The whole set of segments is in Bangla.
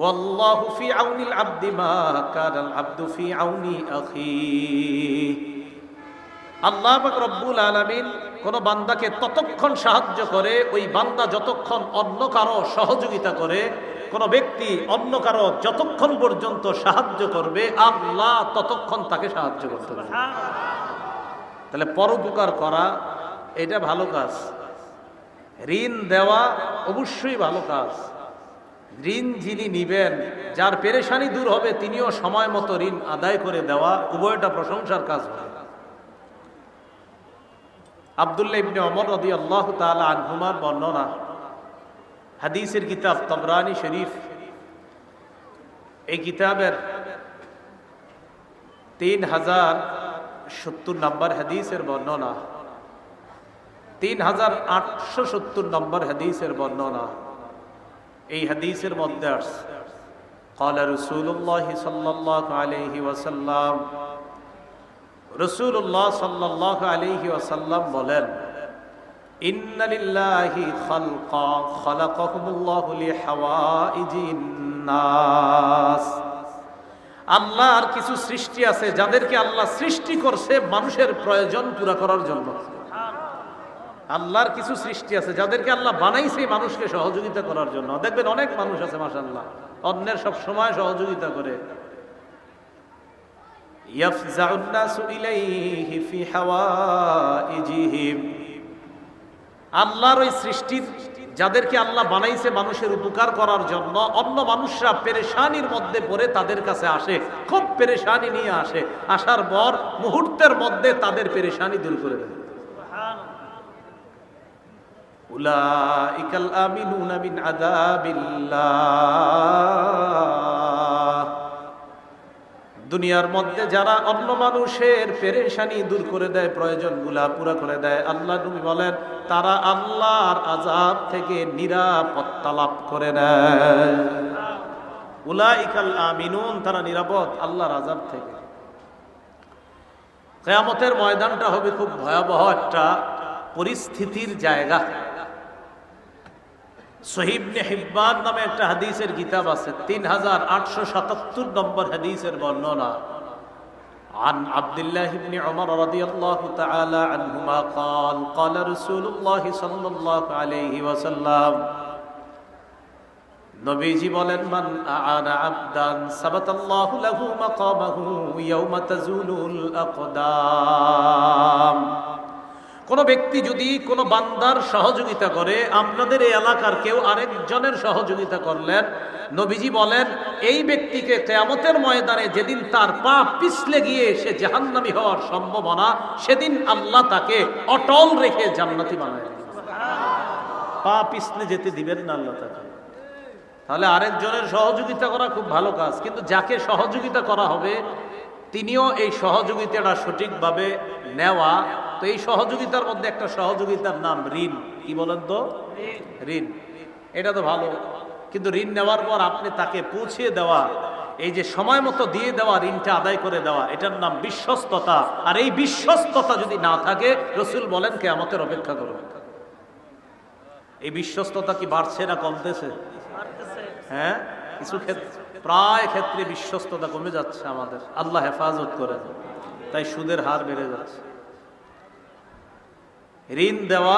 ওয়াল্লাহু ফি আব্দি মা কানাল আব্দু ফি আউনি আখি। আল্লাহ রব্বুল আলামিন কোন বান্দাকে ততক্ষণ সাহায্য করে, ওই বান্দা যতক্ষণ অন্য কারও সহযোগিতা করে, কোন ব্যক্তি অন্য কারও যতক্ষণ পর্যন্ত সাহায্য করবে, আল্লাহ ততক্ষণ তাকে সাহায্য করতে পারে তাহলে পরোপকার করা, এটা ভালো কাজ। ঋণ দেওয়া অবশ্যই ভালো কাজ। ঋণ যিনি নিবেন, যার পেরেশানি দূর হবে, তিনিও সময় মতো ঋণ আদায় করে দেওয়া উভয়টা প্রশংসার কাজ হবে আবদুল্লাহ ইবনে অমর রদি আল্লাহ তালা আনহুমার বর্ণনা, হাদিসের কিতাব তবরানি শরীফ। এই কিতাবের তিন হাজার সত্তর নম্বর হাদিসের বর্ণনা, তিন হাজার আটশো সত্তর নম্বর হাদিসের বর্ণনা। এই হাদিসের মধ্যে আসছে قال رسول الله صلى الله عليه وسلم রসুল্লাহ সাল্লাহ আলহি ওয়াসাল্লাম বলেন ইন্না লিল্লাহি খালকা খালাকাহুমুল্লাহু লিহাওয়াইজিন নাস আল্লাহর কিছু সৃষ্টি আছে যাদেরকে আল্লাহ সৃষ্টি করছে মানুষের প্রয়োজন পুরা করার জন্য আল্লাহর কিছু সৃষ্টি আছে, যাদেরকে আল্লাহ বানাইছে মানুষকে সহযোগিতা করার জন্য। দেখবেন অনেক মানুষ আছে মাসাল্লাহ অন্যের সব সময় সহযোগিতা করে। আল্লাহর ওই সৃষ্টির, যাদেরকে আল্লাহ বানাইছে মানুষের উপকার করার জন্য, অন্য মানুষরা পেরেশানির মধ্যে পড়ে তাদের কাছে আসে, খুব পেরেশানি নিয়ে আসে। আসার পর মুহূর্তের মধ্যে তাদের পেরেশানি দূর করে দেয়। উলাইকাল আমিনুনা মিন আযাবিল্লাহ। দুনিয়ার মধ্যে যারা অন্য মানুষের পেরেশানি দূর করে দেয়, প্রয়োজনগুলা পুরা করে দেয়, আল্লাহ নবী বলেন, তারা আল্লাহর আজাব থেকে নিরাপত্তা লাভ করে নেয়। উলাইকাল আমিনুন, তারা নিরাপদ আল্লাহর আজাব থেকে। কেয়ামতের ময়দানটা হবে খুব ভয়াবহ একটা পরিস্থিতির জায়গা। সহিবনে হিব্বান নামে একটা হাদিসের কিতাব আছে তিন হাজার আটশো সাতাত্তর নম্বর হাদিসের বর্ণনা عن عبد الله بن عمر رضي الله تعالى عنهما قال قال رسول الله صلى الله عليه وسلم নবীজি বলেন মান আনা আবদান সাবাতাল্লাহু লাহু মাকামাহু ইয়াউমা তাজুলুল আকদাম কোন ব্যক্তি যদি কোনো বান্দার সহযোগিতা করে আপনাদের এই এলাকার কেউ আরেকজনের সহযোগিতা করলেন নবীজি বলেন এই ব্যক্তিকে কেয়ামতের ময়দানে যেদিন তার পা পিছলে গিয়ে সে জাহান্নামি হওয়ার সম্ভাবনা সেদিন আল্লাহ তাকে অটল রেখে জান্নাতি বানায় পা পিছলে যেতে দিবেন না আল্লাহ তাকে। তাহলে আরেকজনের সহযোগিতা করা খুব ভালো কাজ কিন্তু যাকে সহযোগিতা করা হবে তিনিও এই সহযোগিতাটা সঠিকভাবে নেওয়া তো এই সহযোগিতার মধ্যে একটা সহযোগিতার নাম ঋণ। কি বলেন তো? ঋণ। এটা তো ভালো। কিন্তু ঋণ নেওয়ার পর আপনি তাকে পৌঁছিয়ে দেওয়া, এই যে সময় মতো দিয়ে দেওয়া ঋণটা আদায় করে দেওয়া, এটার নাম বিশ্বস্ততা। আর এই বিশ্বস্ততা যদি না থাকে, রসুল বলেন কে আমাদের অপেক্ষা করো। এই বিশ্বস্ততা কি বাড়ছে না কমতেছে? হ্যাঁ? কিছু ক্ষেত্রে প্রায় ক্ষেত্রে বিশ্বস্ততা কমে যাচ্ছে আমাদের। আল্লাহ হেফাজত করে তাই সুদের হার বেড়ে যাচ্ছে। ঋণ দেওয়া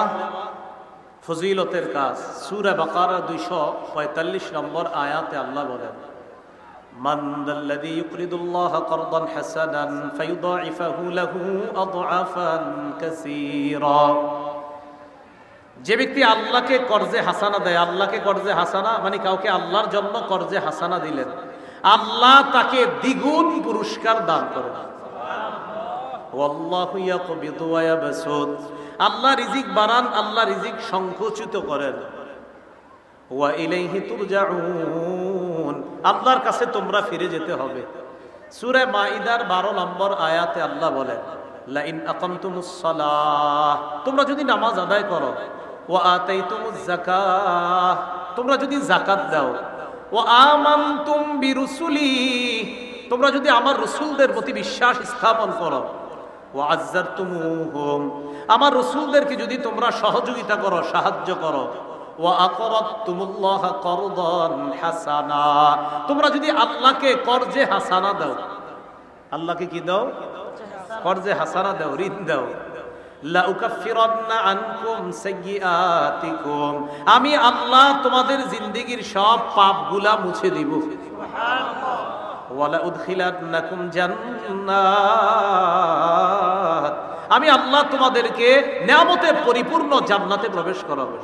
ফজিলতের কাজ সুরে বাকারা দুইশো পঁয়তাল্লিশ নম্বর আয়াতে আল্লাহ বলেন من ذا الذي يقرض الله قرضا حسنا فيضاعفه له أضعافا كثيرا যে ব্যক্তি আল্লাহকে কর্জে হাসানা দেয় আল্লাহকে কর্জে হাসানা মানে কাউকে আল্লাহর জন্য কর্জে হাসানা দিলেন আল্লাহ তাকে দ্বিগুণ পুরস্কার দান করেন আল্লাহ রিজিক বাড়ান, আল্লাহ রিজিক সংকুচিত করেন। ওয়া ইলাইহি তুরজাউন। আল্লাহর কাছে তোমরা ফিরে যেতে হবে। সূরা মাইদার 12 নম্বর আয়াতে আল্লাহ বলেন লা ইন আকামতুমুস তোমরা যদি নামাজ আদায় করো, ওয়া আতাইতুমুজ যাকাহ। তোমরা যদি যাকাত দাও, ওয়া আমানতুম বিরুসুলি। তোমরা যদি আমার রসুলদের প্রতি বিশ্বাস স্থাপন করো ওয়াজ্জার তুমুহম আমার রসুলদেরকে যদি তোমরা সহযোগিতা করো, সাহায্য করো হাসানা। তোমরা যদি আল্লাহকে করজে হাসানা দাও, আল্লাহকে কি দাও? করজে হাসানা দাও, ঋণ দাও। আমি আল্লাহ তোমাদের জিন্দিগির সব পাপগুলা মুছে দিব। আমি আল্লাহ তোমাদেরকে নিয়ামতে পরিপূর্ণ জান্নাতে প্রবেশ করাবো।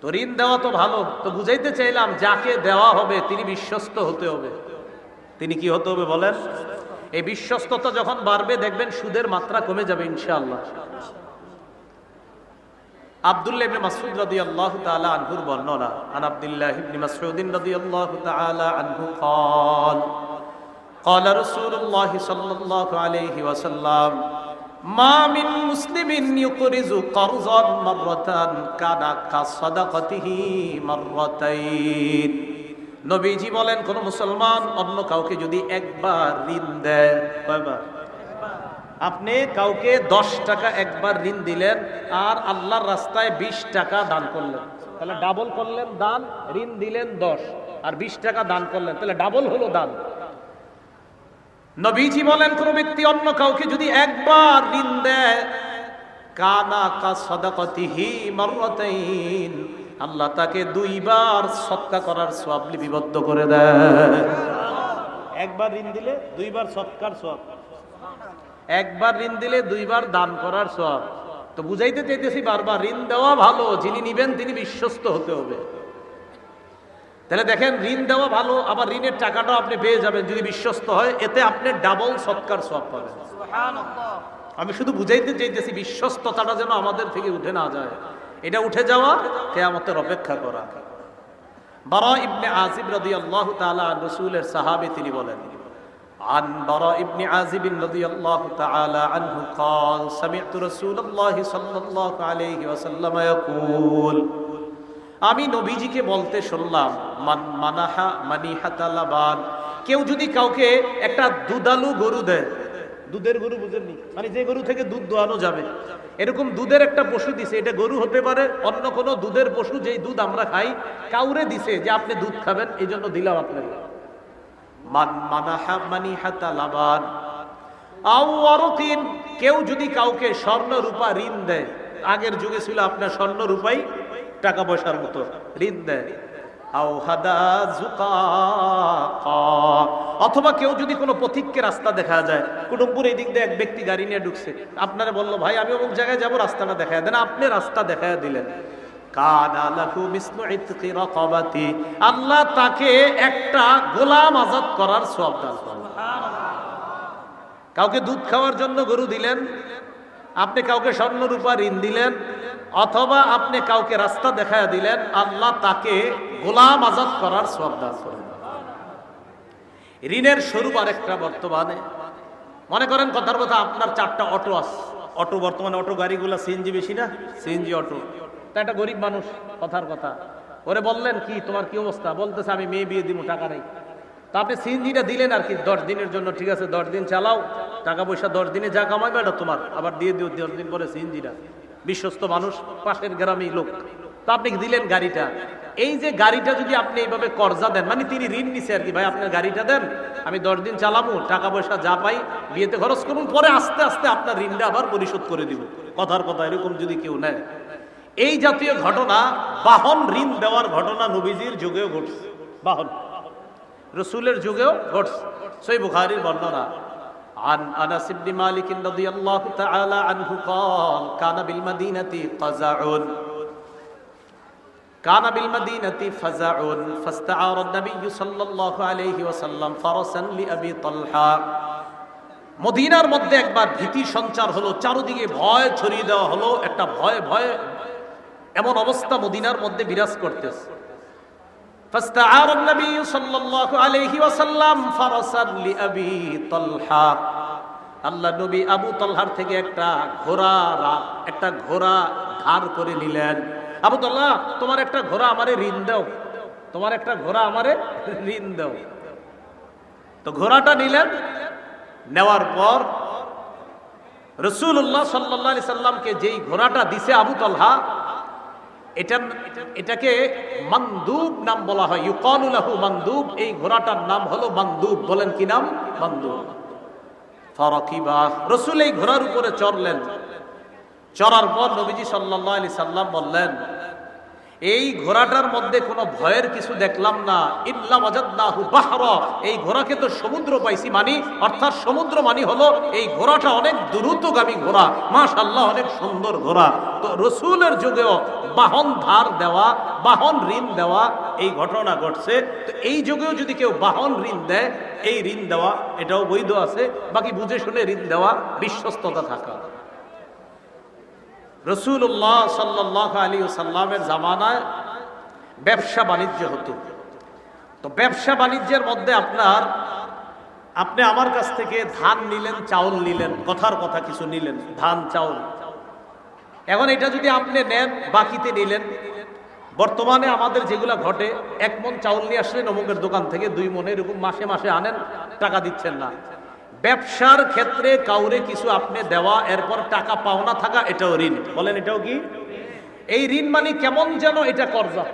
তো ঋণ দেওয়া তো ভালো, তো বুঝাইতে চাইলাম যাকে দেওয়া হবে তিনি বিশ্বস্ত হতে হবে। তিনি কি হতে হবে বলেন? এই বিশ্বস্ততা যখন বাড়বে দেখবেন সুদের মাত্রা কমে যাবে ইনশাআল্লাহ। আব্দুল্লাহ ইবনে মাসউদ রাদিয়াল্লাহু তাআলা আনহুর বর্ণনা আন আব্দুল্লাহ ইবনে মাসউদ রাদিয়াল্লাহু তাআলা আনহু قال قال رسول الله صلى الله عليه وسلم ما من مسلم يقرض قرضا مرة كان كصدقته مرتين নবীজি বলেন কোন মুসলমান অন্য কাউকে যদি একবার ঋণ দেয় কয়বার আপনি কাউকে দশ টাকা একবার ঋণ দিলেন আর আল্লাহর রাস্তায় বিশ টাকা দান করলেন। তাহলে ডাবল করলেন দান, ঋণ দিলেন দশ, আর বিশ টাকা দান করলেন। তাহলে ডাবল হলো দান। নবীজি বলেন, কোন ব্যক্তি অন্য কাউকে যদি একবার ঋণ দেয়, কানা কা সদাকতিহি মাররাতাইন, আল্লাহ তাকে দুইবার সৎকা করার সওয়াব লিপিবদ্ধ করে দেয়। একবার ঋণ দিলে দুইবার সৎকার সওয়াব। একবার ঋণ দিলে দুইবার দান করার সব। তো বুঝাইতে চাইতেছি বারবার ঋণ দেওয়া ভালো যিনি নিবেন তিনি বিশ্বস্ত হতে হবে। তাহলে দেখেন ঋণ দেওয়া ভালো আবার ঋণের টাকাটাও আপনি পেয়ে যাবেন যদি বিশ্বস্ত হয় এতে আপনি ডাবল সৎকার সব পাবেন। আমি শুধু বুঝাইতে চাইতেছি বিশ্বস্ততাটা যেন আমাদের থেকে উঠে না যায়। এটা উঠে যাওয়া কেয়ামতের অপেক্ষা করা। বারা ইবনে আজিব রাদিয়াল্লাহু তাআলা রাসূলের সাহাবী তিনি বলেন عن براء بن عازب رضي الله تعالى عنه قال سمعت رسول الله صلى الله عليه وسلم يقول আমি নবীজিকে বলতে শুনলাম মান মানাহা মানিহাতা লাবান কেউ যদি কাউকে একটা দুধালু গরু দেয় দুধের গরু বুঝেননি মানে যে গরু থেকে দুধ দোয়ানো যাবে এরকম দুধের একটা পশু দিছে এটা গরু হতে পারে অন্য কোনো দুধের পশু যেই দুধ আমরা খাই কাউরে দিছে যে আপনি দুধ খাবেন এই জন্য দিলাম আপনাকে কেউ যদি কাউকে স্বর্ণ রূপা ঋণ দেয়, আগের যুগে ছিল আপনার স্বর্ণ রূপাই টাকা পয়সার মতো, ঋণ দেয়। অথবা কেউ যদি কোনো পথিককে রাস্তা দেখা যায় কুটুমপুর এই দিক দিয়ে এক ব্যক্তি গাড়ি নিয়ে ঢুকছে, আপনারা বলল, ভাই, আমি অমুক জায়গায় যাব, রাস্তাটা দেখা দেন। আপনি রাস্তা দেখা দিলেন। আল্লাহ তাকে একটা গোলাম আজাদ করার সওয়াব দান কাউকে দুধ খাওয়ার জন্য গরু দিলেন আপনি কাউকে স্বর্ণ রূপা ঋণ দিলেন অথবা আপনি কাউকে রাস্তা দেখায় দিলেন আল্লাহ তাকে গোলাম আজাদ করার সওয়াব দান করলেন ঋণের স্বরূপ আরেকটা বর্তমানে। মনে করেন কথার কথা আপনার চারটা অটো আছে। অটো বর্তমানে অটো গাড়িগুলো সিএনজি বেশি না? CNG auto. তা একটা গরিব মানুষ, কথার কথা। ওরে বললেন, কি, তোমার কি অবস্থা? বলতেছে, আমি মেয়ে, বিয়ে দিব টাকা নেই। তা আপনি সিএনজিটা দিলেন আর কি, দশ দিনের জন্য, ঠিক আছে, দশ দিন চালাও, টাকা পয়সা দশ দিনে যা কামাইবে এটা তোমার, আবার দিয়ে দিও দশ দিন পরে সিএনজিটা। বিশ্বস্ত মানুষ, পাশের গ্রামেই লোক। তা আপনি দিলেন গাড়িটা। এই যে গাড়িটা যদি আপনি এইভাবে কর্জা দেন মানে তিনি ঋণ নিছে আর কি, ভাই, আপনার গাড়িটা দেন, আমি দশ দিন চালাবো টাকা পয়সা যা পাই, বিয়েতে খরচ করুন, পরে আস্তে আস্তে আপনার ঋণটা আবার পরিশোধ করে দিব। কথার কথা এরকম যদি কেউ নেয়। এই জাতীয় ঘটনা বাহন ঋণ দেওয়ার ঘটনা নবীজির যুগেও ঘটছে বাহন রসুলের যুগেও ঘটছে সই বুখারির বর্ণনা عن انس بن مالك رضي الله تعالى عنه قال كان بالمدينه قزع كان بالمدينه فزع فاستعار النبي صلى الله عليه وسلم فرسا لابي طلحه মদিনার মধ্যে একবার ভীতি সঞ্চার হলো চারদিকে ভয় ছড়িয়ে দেওয়া হলো একটা ভয় ভয় এমন অবস্থা মদিনার মধ্যে বিরাজ করতেছে فاستعار النبي صلى الله عليه وسلم فرسا لأبي طلحة আল্লাহ নবী আবু তলহার থেকে একটা ঘোড়া রা- একটা ঘোড়া ধার করে নিলেন আবু তল্লাহ তোমার একটা ঘোড়া আমারে ঋণ দাও তোমার একটা ঘোড়া আমারে ঋণ দাও তো ঘোড়াটা নিলেন নেওয়ার পর রসুল্লাহ সাল্লাহ সাল্লামকে যেই ঘোড়াটা দিছে আবু তলহা এটা এটাকে মান্দুব নাম বলা হয়। ইউকানুলাহু মান্দুব, এই ঘোড়াটার নাম হলো মান্দুব। বলেন কি নাম? মান্দুব। ফরকিবা। রসুল এই ঘোড়ার উপরে চড়লেন। চড়ার পর নবীজি সাল্লাহ আলি সাল্লাম বললেন এই ঘোড়াটার মধ্যে কোনো ভয়ের কিছু দেখলাম না। ইল্লা এই ঘোড়াকে তো সমুদ্র পাইছি মানি, অর্থাৎ সমুদ্র মানি হলো এই ঘোড়াটা অনেক দ্রুতগামী ঘোড়া, মাশাআল্লাহ অনেক সুন্দর ঘোড়া। তো রসুলের যুগেও বাহন ধার দেওয়া, বাহন ঋণ দেওয়া এই ঘটনা ঘটছে। তো এই যুগেও যদি কেউ বাহন ঋণ দেয়, এই ঋণ দেওয়া, এটাও বৈধ আছে। বাকি বুঝে শুনে ঋণ দেওয়া, বিশ্বস্ততা থাকা। রসুল্লাহ সাল্লাহ আলী সাল্লামের জামানায় ব্যবসা বাণিজ্য হতো। তো ব্যবসা বাণিজ্যের মধ্যে আপনার, আপনি আমার কাছ থেকে ধান নিলেন, চাউল নিলেন, কথার কথা কিছু নিলেন, ধান, চাউল। এখন এটা যদি আপনি নেন, বাকিতে নিলেন, বর্তমানে আমাদের যেগুলো ঘটে, এক মন চাউল নিয়ে আসলেন অমুকের দোকান থেকে, দুই মনে এরকম মাসে মাসে আনেন, টাকা দিচ্ছেন না। ব্যবসার ক্ষেত্রে কাউরে কিছু আপনি দেওয়া, এরপর টাকা পাওনা থাকা, এটাও ঋণ। বলেন এটাও কি? এই ঋণ মানে কেমন যেন এটা কর্জা।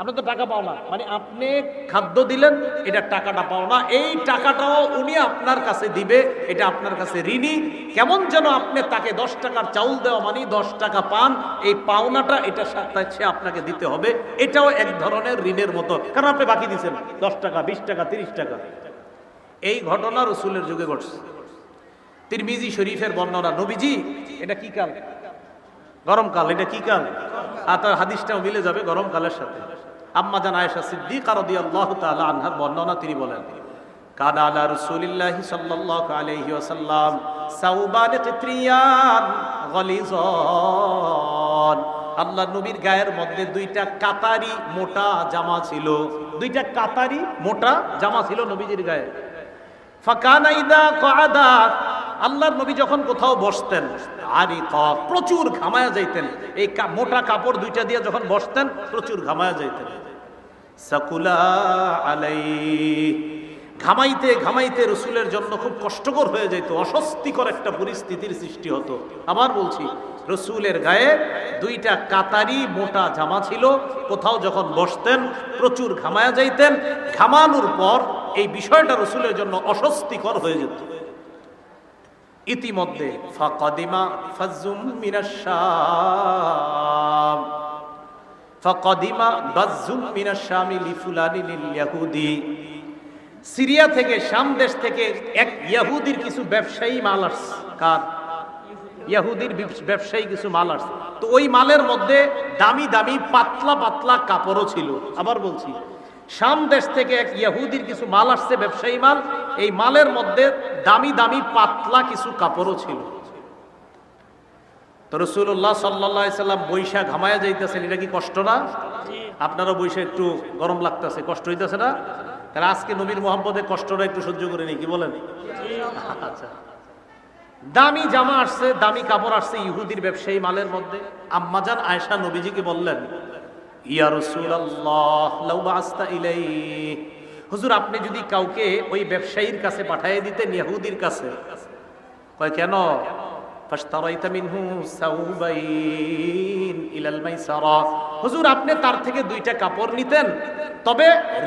আপনি তো টাকা পাও না মানে আপনি খাদ্য দিলেন, এটা টাকাটা পাও না এই টাকাটাও উনি আপনার কাছে দিবে, এটা আপনার কাছে ঋণী। কেমন যেন আপনি তাকে দশ টাকার চাউল দেওয়া মানে দশ টাকা পান, এই পাওনাটা এটা সাথে আপনাকে দিতে হবে। এটাও এক ধরনের ঋণের মতো। কারণ আপনি বাকি দিচ্ছেন দশ টাকা, বিশ টাকা, তিরিশ টাকা। এই ঘটনা রসুলের যুগে ঘটছে। তিরমিজি শরীফের বর্ণনা, নবীজি, এটা কি কাল? গরমকাল এটা কি কাল? আর তার হাদিসটাও মিলে যাবে গরমকালের সাথে। আম্মা জান আয়েশা সিদ্দিকা রাদিয়াল্লাহু তাআলা আনহার বর্ণনা তিনি বলেন, কান আলা রাসূলিল্লাহ সাল্লাল্লাহু আলাইহি ওয়াসাল্লাম সাউবান কিত্রিয়ান গলিজান। আল্লাহ নবীর গায়ের মধ্যে দুইটা কাতারি মোটা জামা ছিল। দুইটা কাতারি মোটা জামা ছিল নবীজির গায়ে। আল্লাহর নবী যখন কোথাও বসতেন আরি প্রচুর ঘামায়া যাইতেন। এই মোটা কাপড় দুইটা দিয়ে যখন বসতেন, প্রচুর ঘামায়া যাইতেন। সাকুলা আলাই ঘামাইতে ঘামাইতে রসুলের জন্য খুব কষ্টকর হয়ে যেত অস্বস্তিকর একটা পরিস্থিতির সৃষ্টি হতো। আবার বলছি, রসুলের গায়ে দুইটা কাতারি মোটা জামা ছিল, কোথাও যখন বসতেন, প্রচুর ঘামায়া যাইতেন। ঘামানোর পর এই বিষয়টা রসুলের জন্য অস্বস্তিকর হয়ে যেত। ইতিমধ্যে, ফাকাদিমা ফাজুম মিনাশ শাম ফাকাদিমা বাজুম সিরিয়া থেকে শাম দেশ থেকে এক ইয়াহুদির কিছু ব্যবসায়ী মাল আসছে। কার? ইয়াহুদির ব্যবস- ব্যবসায়ী কিছু মাল আসছে। তো ওই মালের মধ্যে দামি দামি পাতলা পাতলা কাপড়ও ছিল। আবার বলছি শাম দেশ থেকে এক ইয়াহুদির কিছু মাল আসছে, ব্যবসায়ী মাল। এই মালের মধ্যে দামি দামি, পাতলা কিছু কাপড়ও ছিল। তো রসুল্লাহ সাল্লাহ সাল্লাম বৈশা ঘামায়া যাইতেছেন, এটা কি কষ্ট না? আপনারও বৈশা একটু গরম লাগতেছে, কষ্ট হইতেছে না? তাহলে আজকে নবীর মোহাম্মদের কষ্টটা একটু সহ্য করে নি কি বলেন? আচ্ছা। দামি জামা আসছে, দামি কাপড় আসছে ইহুদির ব্যবসায়ী মালের মধ্যে। আম্মাজান আয়েশা নবীজিকে বললেন ইয়া লাউ বাস্তা ইলাই হুজুর, আপনি যদি কাউকে ওই ব্যবসায়ীর কাছে পাঠিয়ে দিতেন ইহুদির কাছে, কয় কেন? হুজুর, আপনি তার থেকে দুইটা কাপড় নিতেন, তবে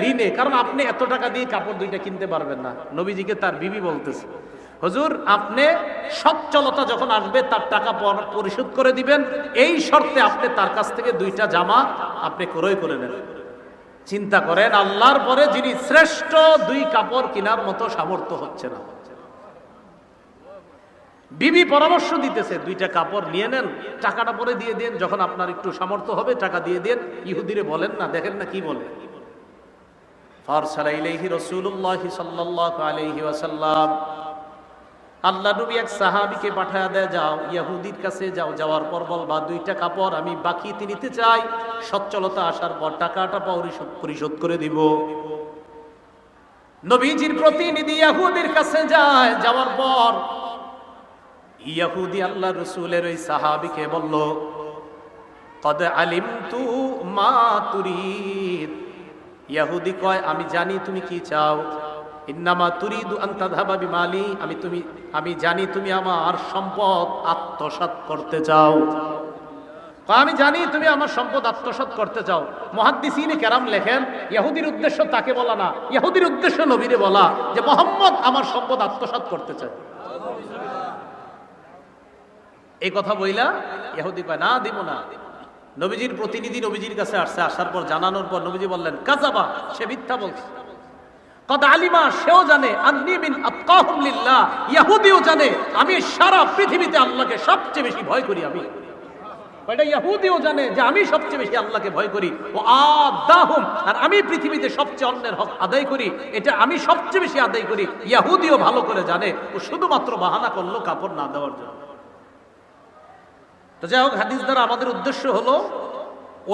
ঋণে, কারণ আপনি এত টাকা দিয়ে কাপড় দুইটা কিনতে পারবেন না। নবীজিকে তার বিবি বলতেছে। হুজুর, আপনি সচ্ছলতা যখন আসবে, তার টাকা পরিশোধ করে দিবেন। এই শর্তে আপনি তার কাছ থেকে দুইটা জামা আপনি ক্রয় করে নেন চিন্তা করেন, আল্লাহর পরে যিনি শ্রেষ্ঠ দুই কাপড় কেনার মতো সামর্থ্য হচ্ছে না। বিবি পরামর্শ দিতেছে, দুইটা কাপড় নিয়ে নেন, টাকাটা পরে দিয়ে দেন, যখন আপনার একটু সামর্থ্য হবে, টাকা দিয়ে দেন। ইহুদিরে বলেন না, দেখেন না কি বলে। ফারসালা ইলাইহি রাসূলুল্লাহি সাল্লাল্লাহু আলাইহি ওয়াসাল্লাম আল্লাহ নবী এক সাহাবীকে পাঠায় দেয়, যাও, ইয়াহুদির কাছে যাও। যাওয়ার পর বল বলবা দুইটা কাপড় আমি বাকিতে নিতে চাই। সচ্ছলতা আসার পর টাকাটা পরিশোধ পরিশোধ করে দিব। নবীজির প্রতিনিধি ইয়াহুদির কাছে যায়। যাওয়ার পর ইয়াহুদি আল্লাহ রসুলের ওই সাহাবিকে বলল, কদ আলিম তু মা তুরিদ। ইয়াহুদি কয়, আমি জানি তুমি কি চাও। ইন্নামা তুরিদু আন্তা ধাবা বিমালি, আমি তুমি, আমি জানি তুমি আমার সম্পদ আত্মসাৎ করতে চাও। আমি জানি তুমি আমার সম্পদ আত্মসাৎ করতে চাও। মহাদ্দিসিনে কেরাম লেখেন, ইহুদির উদ্দেশ্য তাকে বলা না, ইহুদির উদ্দেশ্য নবীরে বলা, যে মোহাম্মদ আমার সম্পদ আত্মসাৎ করতে চায়। এই কথা বইলা ইহুদি কয়, না, দিব না। নবীজির প্রতিনিধি নবীজির কাছে আসছে, আসার পর জানানোর পর নবীজি বললেন, কাজাবা, সে মিথ্যা বলছে। কদ আলিমা, সেও জানে আতকাহুম জানে, আমি সারা পৃথিবীতে আল্লাহকে সবচেয়ে বেশি ভয় করি আমি। এটা ইহুদিও জানে যে আমি সবচেয়ে বেশি আল্লাহকে ভয় করি? ও আদাহুম, আর আমি পৃথিবীতে সবচেয়ে অন্যের হক আদায় করি, এটা আমি সবচেয়ে বেশি আদায় করি। ইহুদিও ভালো করে জানে, ও শুধুমাত্র বাহানা করল কাপড় না দেওয়ার জন্য। তো যাই হোক, হাদিস দ্বারা আমাদের উদ্দেশ্য হলো,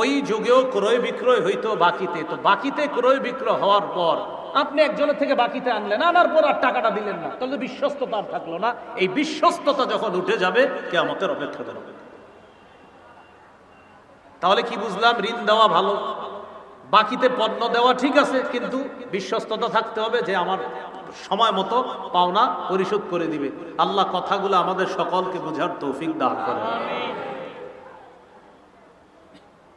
ওই যুগেও ক্রয় বিক্রয় হইতো বাকিতে। তো বাকিতে ক্রয় বিক্রয় হওয়ার পর আপনি একজনের থেকে বাকিতে আনলেন আনার পর আর টাকাটা দিলেন না। তাহলে বিশ্বস্ততা আর থাকল না। এই বিশ্বস্ততা যখন উঠে যাবে কেমতের অপেক্ষা করবে। তাহলে কি বুঝলাম? ঋণ দেওয়া ভালো। বাকিতে পণ্য দেওয়া ঠিক আছে কিন্তু বিশ্বস্ততা থাকতে হবে যে আমার সময় মতো পাওনা পরিশোধ করে দিবে। আল্লাহ কথাগুলো আমাদের সকলকে বোঝার তৌফিক দান করে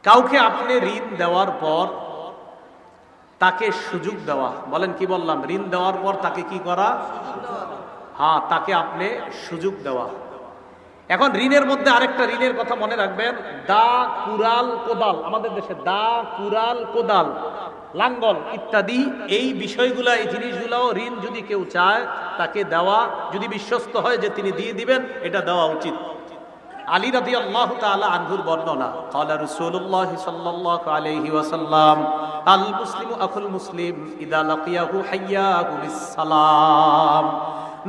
কাউকে আপনি ঋণ দেওয়ার পর তাকে সুযোগ দেওয়া। বলেন কি বললাম? ঋণ দেওয়ার পর তাকে কি করা? হ্যাঁ তাকে আপনি সুযোগ দেওয়া। এখন ঋণের মধ্যে আরেকটা ঋণের কথা মনে রাখবেন। দা কুরাল কোদাল। আমাদের দেশে দা কুরাল কোদাল, লাঙ্গল ইত্যাদি, এই বিষয়গুলা, এই জিনিসগুলাও ঋণ যদি কেউ চায়, তাকে দেওয়া। যদি বিশ্বস্ত হয় যে তিনি দিয়ে দিবেন, এটা দেওয়া উচিত। আলী রাদি আল্লাহ তাআলা আনহুর বর্ণনা ক্বালা রাসূলুল্লাহ সাল্লাল্লাহু আলাইহি ওয়াসাল্লাম আল মুসলিমু আখুল মুসলিম ইদা লাকিয়াহু হাইয়াহু বিসসালাম।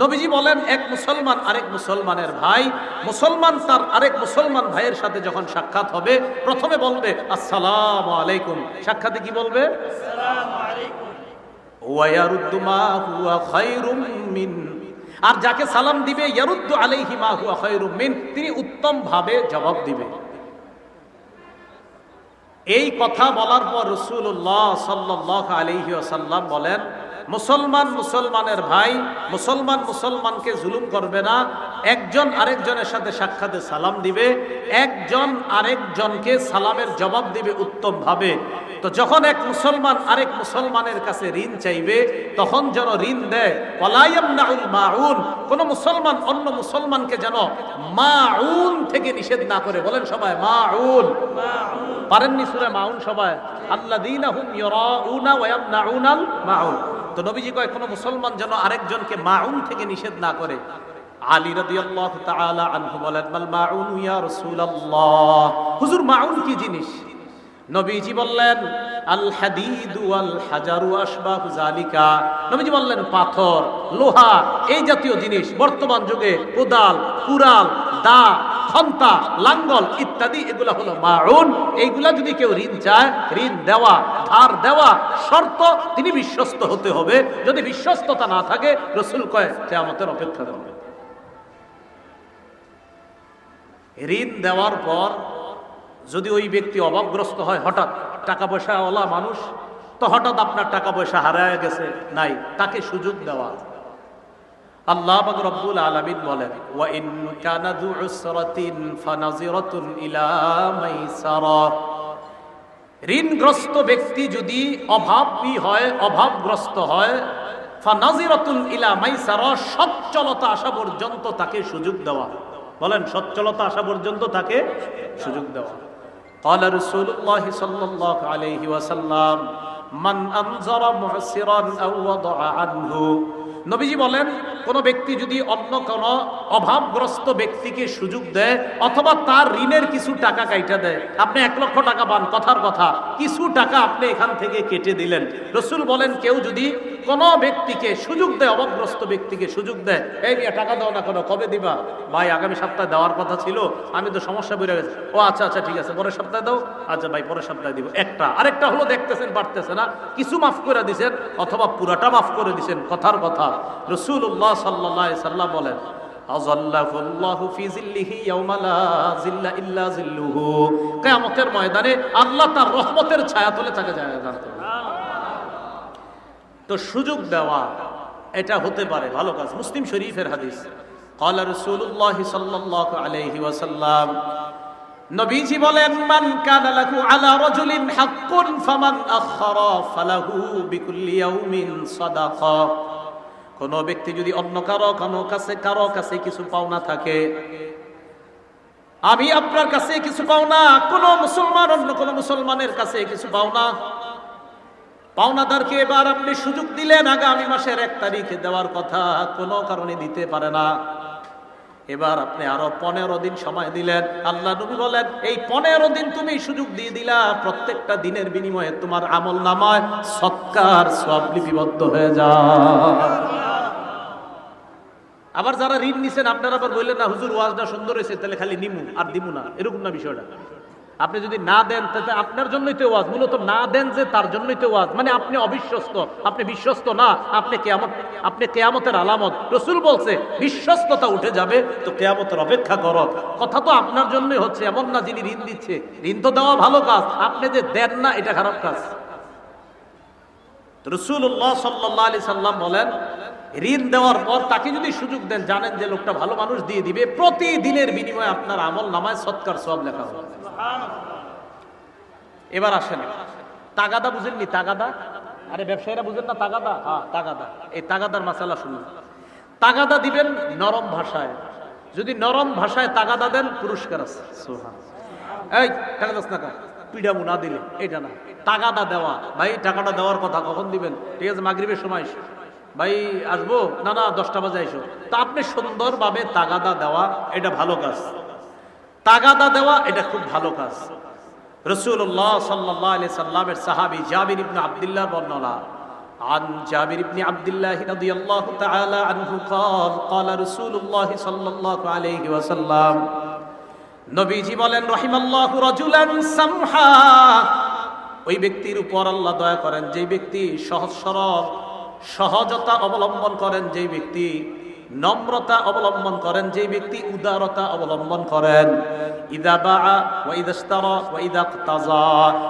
নবীজি বলেন এক মুসলমান আরেক মুসলমানের ভাই মুসলমান তার আরেক মুসলমান ভাইয়ের সাথে যখন সাক্ষাৎ হবে প্রথমে বলবে আসসালাম আলাইকুম। সাক্ষাতে কি বলবে? ওয়ায়ারুদ্দু মা হুয়া খায়রুম মিন আর যাকে সালাম দিবে, ইয়ারুদ্দু আলাইহি মা হুয়া খায়রুম মিন, তিনি উত্তম ভাবে জবাব দিবে। এই কথা বলার পর রসুল্লাহ সাল্লাহ আলহি আসাল্লাম বলেন, মুসলমান মুসলমানের ভাই, মুসলমান মুসলমানকে জুলুম করবে না। একজন আরেকজনের সাথে সাক্ষাতে সালাম দিবে। একজন আরেকজনকে সালামের জবাব দিবে উত্তম ভাবে তো যখন এক মুসলমান আরেক মুসলমানের কাছে ঋণ চাইবে, তখন যেন ঋণ দেয়। কোন মুসলমান অন্য মুসলমানকে যেন মাউন থেকে নিষেধ না করে। বলেন সবাই, মাউন। পারেননি সুরে মাউন সবাই? ইয়ামনাউনাল মাউন। তো নবীজি কয়, কোনো মুসলমান যেন আরেকজনকে মাউন থেকে নিষেধ না করে। আলী রাদিয়াল্লাহু তাআলা আনহু বলেন ইয়া মাউন কি জিনিস? নবীজি বললেন, আল হাদিদু আল হাজারু আশবাহু জালিকা নবীজি বললেন, পাথর, লোহা, এই জাতীয় জিনিস, বর্তমান যুগে কোদাল কুরাল দা, খন্তা, লাঙ্গল ইত্যাদি, এগুলা হলো মারুন এইগুলা যদি কেউ ঋণ চায়, ঋণ দেওয়া, ধার দেওয়া শর্ত, তিনি বিশ্বস্ত হতে হবে। যদি বিশ্বস্ততা না থাকে, রসুল কয়, কেয়ামতের অপেক্ষা করবে ঋণ দেওয়ার পর যদি ওই ব্যক্তি অভাবগ্রস্ত হয়, হঠাৎ টাকা পয়সা ওলা মানুষ, তো হঠাৎ আপনার টাকা পয়সা হারায় গেছে, নাই, তাকে সুযোগ দেওয়া। আল্লাহ রব্বুল আলামিন বলেন ঋণগ্রস্ত ব্যক্তি যদি অভাবী হয়, অভাবগ্রস্ত হয়, ফানাজিরাতুন ইলা মাইসারা, সচ্ছলতা আসা পর্যন্ত তাকে সুযোগ দেওয়া। বলেন, সচ্ছলতা আসা পর্যন্ত তাকে সুযোগ দেওয়া। قال رسول الله صلى الله عليه وسلم من أنظر معسرا أو وضع عنه নবীজি বলেন কোন ব্যক্তি যদি অন্য কোন অভাবগ্রস্ত ব্যক্তিকে সুযোগ দেয় অথবা তার ঋণের কিছু টাকা কাইটা দেয় আপনি এক লক্ষ টাকা পান কথার কথা কিছু টাকা আপনি এখান থেকে কেটে দিলেন রসুল বলেন কেউ যদি কোন ব্যক্তিকে সুযোগ দেয়, অভাবগ্রস্ত ব্যক্তিকে সুযোগ দেয়, এই নিয়ে টাকা দাও না কোনো? কবে দিবা? ভাই, আগামী সপ্তাহে দেওয়ার কথা ছিল, আমি তো সমস্যা বেড়ে গেছে। ও আচ্ছা আচ্ছা ঠিক আছে, পরের সপ্তাহে দাও। আচ্ছা ভাই, পরের সপ্তাহে দিব। একটা, আরেকটা হলো দেখতেছেন, পারতেছে না, কিছু মাফ করে দিছেন, অথবা পুরাটা মাফ করে দিছেন, কথার কথা। রসুল্লাহ সাল্লাহ সাল্লাম বলেন কিয়ামতের ময়দানে আল্লাহ তার রহমতের ছায়াতলে তাকে জায়গা তো সুযোগ দেওয়া এটা হতে পারে ভালো কাজ মুসলিম শরীফের হাদিস قال رسول الله صلى الله عليه وسلم নবীজি বলেন মান কানা লাহু আলা রাজুলিন হাক্কুন ফামান আখারা ফালাহু বিকুল্লি ইয়াউমিন সাদাকা কোন ব্যক্তি যদি অন্য কারো কারো কাছে কারো কাছে কিছু পাওনা থাকে আমি আপনার কাছে কিছু পাওনা কোন মুসলমান অন্য কোন মুসলমানের কাছে কিছু পাওনা পাওনাদারকে এবার আপনি সুযোগ দিলেন আগামী মাসের এক তারিখে দেওয়ার কথা, কোনো কারণে দিতে পারে না। এবার আপনি আরও পনেরো দিন সময় দিলেন। আল্লাহ নবী বলেন, এই পনেরো দিন তুমি সুযোগ দিয়ে দিলা, প্রত্যেকটা দিনের বিনিময়ে তোমার আমল নামায় সৎকার সব লিপিবদ্ধ হয়ে যায় আবার যারা ঋণ নিছেন, আপনারা আবার বললেন, না, হুজুর, ওয়াজটা সুন্দর হয়েছে, তাহলে খালি নিমু, আর দিমু না। এরকম না বিষয়টা। আপনি যদি না দেন তাহলে আপনার জন্যই তো ওয়াজ। মূলত না দেন যে তার জন্যই তো ওয়াজ। মানে আপনি অবিশ্বস্ত, আপনি বিশ্বস্ত না, আপনি কেয়ামত, আপনি কেয়ামতের আলামত। রসুল বলছে, বিশ্বস্ততা উঠে যাবে, তো কেয়ামতের অপেক্ষা করো। কথা তো আপনার জন্যই হচ্ছে, এমন না যিনি ঋণ দিচ্ছে। ঋণ তো দেওয়া ভালো কাজ, আপনি যে দেন না, এটা খারাপ কাজ। রসুল্লাহ সাল্লাহ আলি সাল্লাম বলেন, ঋণ দেওয়ার পর তাকে যদি সুযোগ দেন, জানেন যে লোকটা ভালো মানুষ দিয়ে দিবে, প্রতিদিনের বিনিময়ে আপনার আমল নামায় সৎকার সব লেখা হবে। এবার আসেন। তাগাদা বুঝেননি? তাগাদা? আরে ব্যবসায়ীরা বুঝেন না তাগাদা? হ্যাঁ তাগাদা। এই তাগাদার মাসালা শুনুন। তাগাদা দিবেন নরম ভাষায়। যদি নরম ভাষায় তাগাদা দেন পুরস্কার আছে। এই, টাকা দাস টাকা পিডামু না দিলে। এটা না। তাগাদা দেওয়া। ভাই, টাকাটা দেওয়ার কথা কখন দিবেন? ঠিক আছে, মাগরিবের সময়। ভাই, আসব? না না, দশটা বাজে এসো তা আপনি সুন্দরভাবে তাগাদা দেওয়া, এটা ভালো কাজ। তাগাদা দেওয়া এটা খুব ভালো কাজ রসুল্লাহ সাল্লাহ আলি সাল্লামের সাহাবি জাবির ইবনে আবদুল্লাহ বর্ণনা عن جابر بن عبد الله رضي الله تعالى عنه قال قال رسول الله صلى الله عليه وسلم নবীজি বলেন রহিমাল্লাহু রাজুলান সামহা ওই ব্যক্তির উপর আল্লাহ দয়া করেন যেই ব্যক্তি সহজ সরল সহজতা অবলম্বন করেন যেই ব্যক্তি নম্রতা অবলম্বন করেন, যে ব্যক্তি উদারতা অবলম্বন করেন।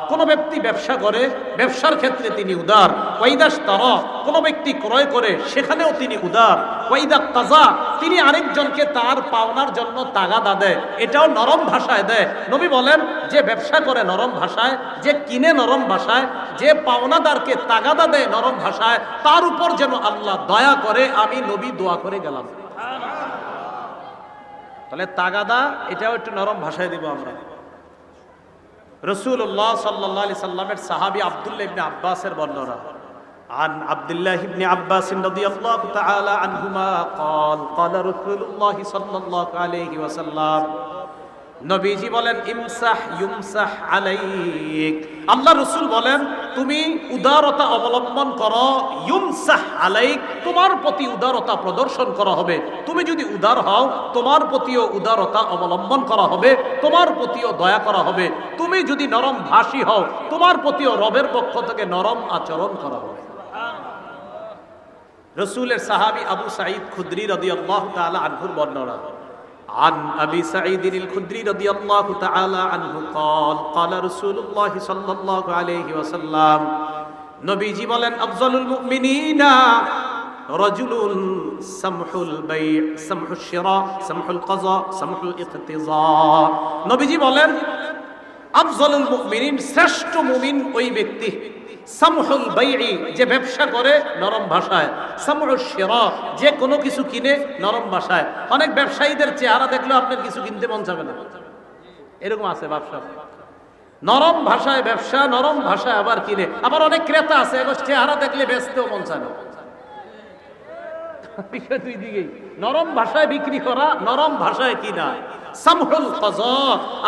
কোন ব্যক্তি ব্যবসা করে, ব্যবসার ক্ষেত্রে তিনি উদার। কোন ব্যক্তি ক্রয় করে, সেখানেও তিনি উদার। ওয়াইদাক্তাজা তিনি আরেকজনকে তার পাওনার জন্য তাগাদা দেয়। এটাও নরম ভাষায় দেয়। নবী বলেন, যে ব্যবসা করে নরম ভাষায়, যে কিনে নরম ভাষায়, যে পাওনাদারকে তাগাদা দেয় নরম ভাষায়, তার উপর যেন আল্লাহ দয়া করে আমি নবী দোয়া করে গেলাম। তাহলে তাগাদা এটাও একটু নরম ভাষায় দিব আমরা রসুল্লাহ সাল্লাহ আলি সাল্লামের সাহাবি আবদুল্লাহ ইবনে আব্বাসের বর্ণনা عن عبد الله بن عباس رضي الله تعالى عنهما قال قال رسول الله صلى الله عليه وسلم নবীজি বলেন ইমসাহ ইউমসাহ আলাইক আল্লাহ রসুল বলেন তুমি উদারতা অবলম্বন করো, ইউমসাহ আলাইক, তোমার প্রতি উদারতা প্রদর্শন করা হবে। তুমি যদি উদার হও, তোমার প্রতিও উদারতা অবলম্বন করা হবে, তোমার প্রতিও দয়া করা হবে। তুমি যদি নরম ভাষী হও, তোমার প্রতিও রবের পক্ষ থেকে নরম আচরণ করা হবে। রসুলের সাহাবি আবু সাঈদ খুদ্রি রদি আল্লাহ তালা আনহুর বর্ণনা। عن أبي سعيد الخدري رضي الله تعالى عنه قال قال رسول الله صلى الله عليه وسلم নবীজি বলেন আফজলুল মুমিনিনা রজুলুন সামহুল বাই সামহুল শিরা সামহুল কাজা সামহুল ইকতিজা নবীজি বলেন আফজলুল মুমিনিন শ্রেষ্ঠ মুমিন ওই ব্যক্তি সামহুল বাইঈ, যে ব্যবসা করে নরম ভাষায়। সামহুল শিরা যে কোনো কিছু কিনে নরম ভাষায়। অনেক ব্যবসায়ীদের চেহারা দেখলেও আপনার কিছু কিনতে মন যাবে না। এরকম আছে ব্যবসা। নরম ভাষায় ব্যবসা, নরম ভাষায় আবার কিনে। আবার অনেক ক্রেতা আছে এবার চেহারা দেখলে বেচতেও মন চায় না। দুই দিকেই। নরম ভাষায় বিক্রি করা, নরম ভাষায় কিনা। সামহুল কজা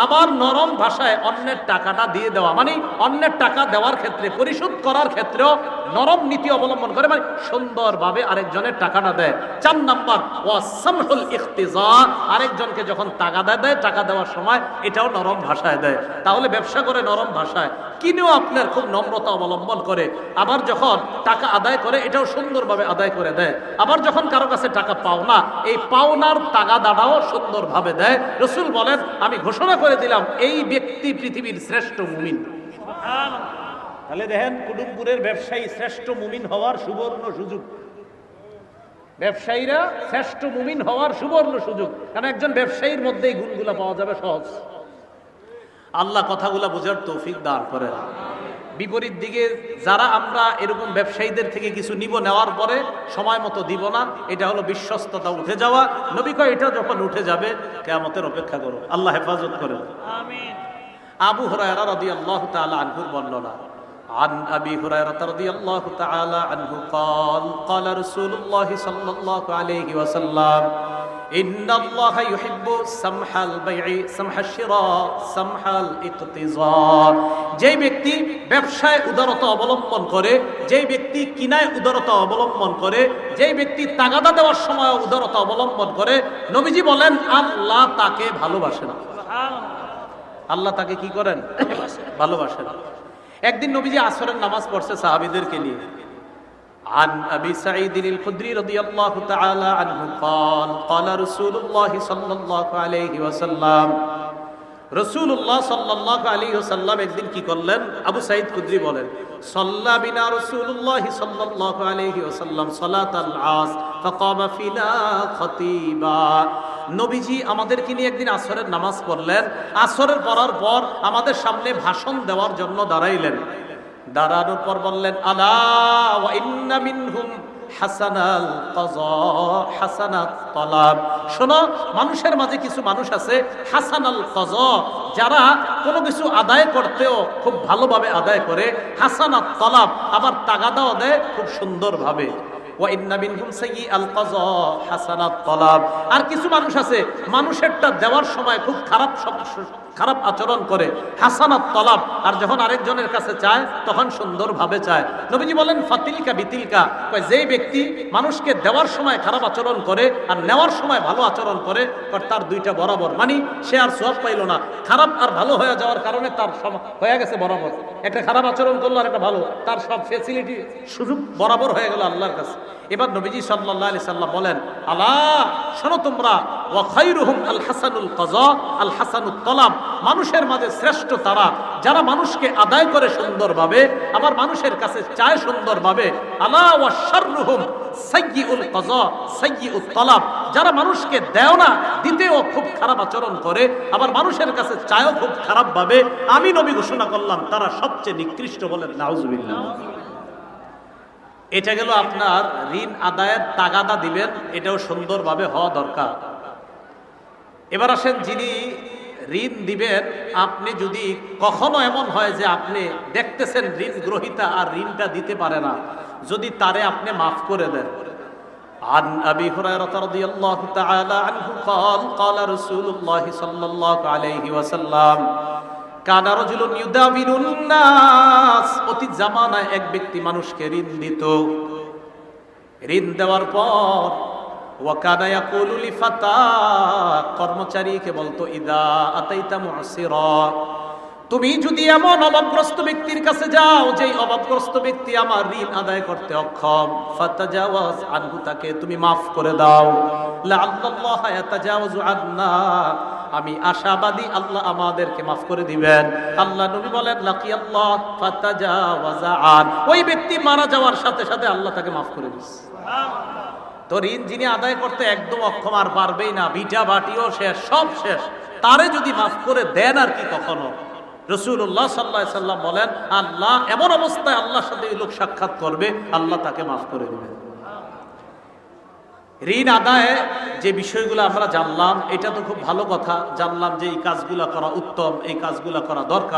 আবার নরম ভাষায় অন্যের টাকাটা দিয়ে দেওয়া। মানে অন্যের টাকা দেওয়ার ক্ষেত্রে, পরিশোধ করার ক্ষেত্রেও নরম নীতি অবলম্বন করে মানে সুন্দরভাবে আরেকজনের টাকাটা দেয়। চার নাম্বার ও সামহুল ইখতিজা, আরেকজনকে যখন টাকা দেয় দেয়, টাকা দেওয়ার সময় এটাও নরম ভাষায় দেয়। তাহলে ব্যবসা করে নরম ভাষায়, কিনেও আপনার খুব নম্রতা অবলম্বন করে। আবার যখন টাকা আদায় করে, এটাও সুন্দরভাবে আদায় করে দেয়। আবার যখন কারও কাছে টাকা পাওনা, এই পাওনার টাকা দাঁড়াও সুন্দরভাবে দেয়। রসুল বলেন আমি ঘোষণা করে দিলাম এই ব্যক্তি পৃথিবীর শ্রেষ্ঠ মুমিন। তাহলে দেখেন কুটুমপুরের ব্যবসায়ী শ্রেষ্ঠ মুমিন হওয়ার সুবর্ণ সুযোগ। ব্যবসায়ীরা শ্রেষ্ঠ মুমিন হওয়ার সুবর্ণ সুযোগ। কারণ একজন ব্যবসায়ীর মধ্যে এই গুণগুলো পাওয়া যাবে সহজ। আল্লাহ কথাগুলা বোঝার তৌফিক দান করেন। বিপরীত দিকে যারা আমরা এরকম ব্যবসায়ীদের থেকে কিছু নিব নেওয়ার পরে সময় মতো দিব না এটা হলো বিশ্বস্ততা উঠে যাওয়া নবী কয় এটা যখন উঠে যাবে কেয়ামতের অপেক্ষা করো আল্লাহ হেফাজত করেন আবু হুরায়রা রাদিয়াল্লাহু তাআলা আনহুর বর্ণনা عن أبي هريرة رضي الله تعالى عنه قال قال رسول الله صلى الله عليه وسلم إن الله يحب سمح البيع سمح الشراء سمح الاقتضاء যেই ব্যক্তি ব্যবসায় উদারতা অবলম্বন করে যেই ব্যক্তি কিনায় উদারতা অবলম্বন করে যেই ব্যক্তি তাগাদা দেওয়ার সময় উদারতা অবলম্বন করে নবীজি বলেন আল্লাহ তাকে ভালোবাসেন আল্লাহ তাকে কি করেন ভালোবাসেন একদিন নবীজি আসরের নামাজ পড়ছে সাহাবীদেরকে নিয়ে عن أبي سعيد الخدري رضي الله تعالى عنه قال قال رسول الله صلى الله عليه وسلم রসুল্লাহ সাল্লাহ আলী সাল্লাম একদিন কি করলেন আবু সাইদ কুদ্রি বলেন সল্লা বিনা রসুল্লাহ সাল্লাহ আলহি ওসাল্লাম সলাত আল আস ফাকামা ফিনা খতিবা নবীজি আমাদেরকে নিয়ে একদিন আসরের নামাজ পড়লেন আসরের পড়ার পর আমাদের সামনে ভাষণ দেওয়ার জন্য দাঁড়াইলেন দাঁড়ানোর পর বললেন, আলা ওয়া ইন্না মিনহুম হাসানাল হাসানাত তলাব। শোনো, মানুষের মাঝে কিছু মানুষ আছে হাসানাল কজ যারা কোনো কিছু আদায় করতেও খুব ভালোভাবে আদায় করে। হাসানাত তলাব, আবার তাগাদাও দেয় খুব সুন্দরভাবে। আর কিছু মানুষ আছে, মানুষেরটা দেওয়ার সময় খুব খারাপ খারাপ আচরণ করে, হাসানাত তলাব। আর যখন আরেকজনের কাছে চায়, তখন সুন্দরভাবে চায়। নবীজি বলেন, ফাতিলকা বিতিলকা। যেই ব্যক্তি মানুষকে দেওয়ার সময় খারাপ আচরণ করে আর নেওয়ার সময় ভালো আচরণ করে তার দুইটা বরাবর। মানে সে আর সব পাইল না। খারাপ আর ভালো হয়ে যাওয়ার কারণে তার হয়ে গেছে বরাবর। একটা খারাপ আচরণ করল আর একটা ভালো। তার সব ফেসিলিটি সুযোগ বরাবর হয়ে গেল আল্লাহর কাছে। এবার নবীজি সাল্লাহ আলি সাল্লাম বলেন আল্লাহ শোনো তোমরা, ওয়া আল হাসানুল কাজা আল হাসানুত তলাব। মানুষের মাঝে শ্রেষ্ঠ তারা, যারা মানুষকে আদায় করে সুন্দরভাবে, আবার মানুষের কাছে চায় সুন্দরভাবে। আলা, ওয়া শাররুহুম সাইয়্যিউল কাজা সাইয়্যিউত তলাব। যারা মানুষকে দেও না, দিতেও খুব খারাপ আচরণ করে, আবার মানুষের কাছে চায়ও খুব খারাপ ভাবে আমি নবী ঘোষণা করলাম, তারা সবচেয়ে নিকৃষ্ট বলেন, নাউজুবিল্লাহ। এটা গেল আপনার ঋণ আদায়ের তাগাদা দিবেন এটাও সুন্দরভাবে হওয়া দরকার এবার আসেন যিনি ঋণ দিবেন আপনি যদি কখনো এমন হয় যে আপনি দেখতেছেন ঋণ গ্রহিতা আর ঋণটা দিতে পারে না যদি তারে আপনি মাফ করে দেন عن أبي هريرة رضي الله تعالى عنه قال قال رسول الله صلى الله عليه وسلم অতীত জামানায় এক ব্যক্তি মানুষকে ঋণ দিত। ঋণ দেওয়ার পর কর্মচারীকে বলতো, ইদা আতাইতা মুসিরা। তুমি যদি এমন অভাবগ্রস্ত ব্যক্তির কাছে যাও, যেই অভাবগ্রস্ত ব্যক্তি আমার ঋণ আদায় করতে অক্ষম, ফাতাজাওয়াজ আনহু তাকে তুমি মাফ করে দাও। লাআল্লাল্লাহ ইয়াতাজাওয়াজু আন্না। আমি আশাবাদী আল্লাহ আমাদেরকে মাফ করে দিবেন। আল্লাহ নবী বলেন, লাকি আল্লাহ ফাতাজাওয়াজা আন। ওই ব্যক্তি মারা যাওয়ার সাথে সাথে আল্লাহ তাকে মাফ করে দিচ্ছে তো ঋণ যিনি আদায় করতে একদম অক্ষম আর পারবেই না বিটা বাটিও শেষ, সব শেষ। তারে যদি মাফ করে দেন আর কি কখনো? রসুল্লাহ সাল্লাহ সাল্লাম বলেন, আল্লাহ এমন অবস্থায় আল্লাহর সাথে লোক সাক্ষাৎ করবে, আল্লাহ তাকে মাফ করে দেবেন। ঋণ আদায়ে যে বিষয়গুলো আমরা জানলাম, এটা তো খুব ভালো কথা। জানলাম যে এই কাজগুলো করা উত্তম, এই কাজগুলো করা দরকার।